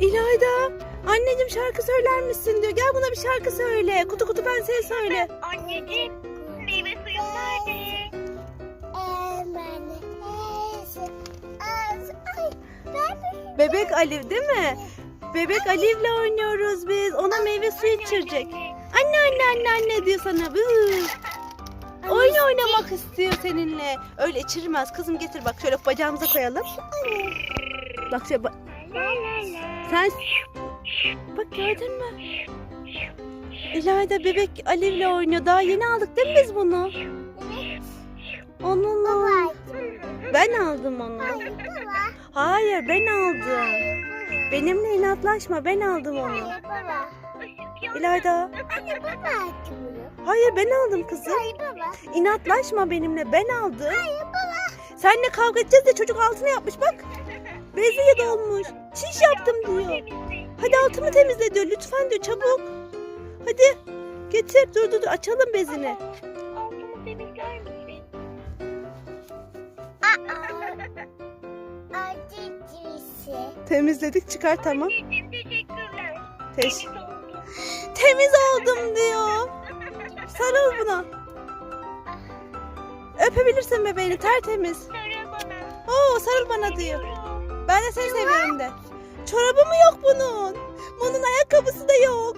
İlayda. Anneciğim şarkı söyler misin diyor. Gel buna bir şarkı söyle. Kutu kutu pensel söyle. Anneciğim meyve suyum nerede? Bebek Alif değil mi? Bebek Alif'le oynuyoruz biz. Ona meyve suyu içirecek. Anne anne anne anne diyor sana. Oyun oynamak istiyor seninle. Öyle içirmez. Kızım getir bak şöyle bacağımıza koyalım. Bak şöyle. Sen bak gördün mü? İlayda bebek Alif'le oynuyor. Daha yeni aldık değil mi biz bunu? Onunla. Ben aldım onu. Hayır ben aldım. Benimle inatlaşma ben aldım onu. İlayda. Hayır ben aldım kızım. İnatlaşma benimle ben aldım. Seninle kavga edeceğiz de çocuk altına yapmış bak. Beziye dolmuş. Çiş yaptım diyor. Hadi altımı temizle diyor. Lütfen diyor çabuk. Hadi getir dur dur dur açalım bezini. Altımı temizler misin? Temizledik çıkar tamam. Teşekkürler. Teş-. Temiz oldum diyor. Sarıl buna. Öpebilirsin bebeğini tertemiz. Sarıl bana. Oo sarıl bana diyor. Ben de seni seviyorum de. Çorabı mı yok bunun? Bunun ayakkabısı da yok.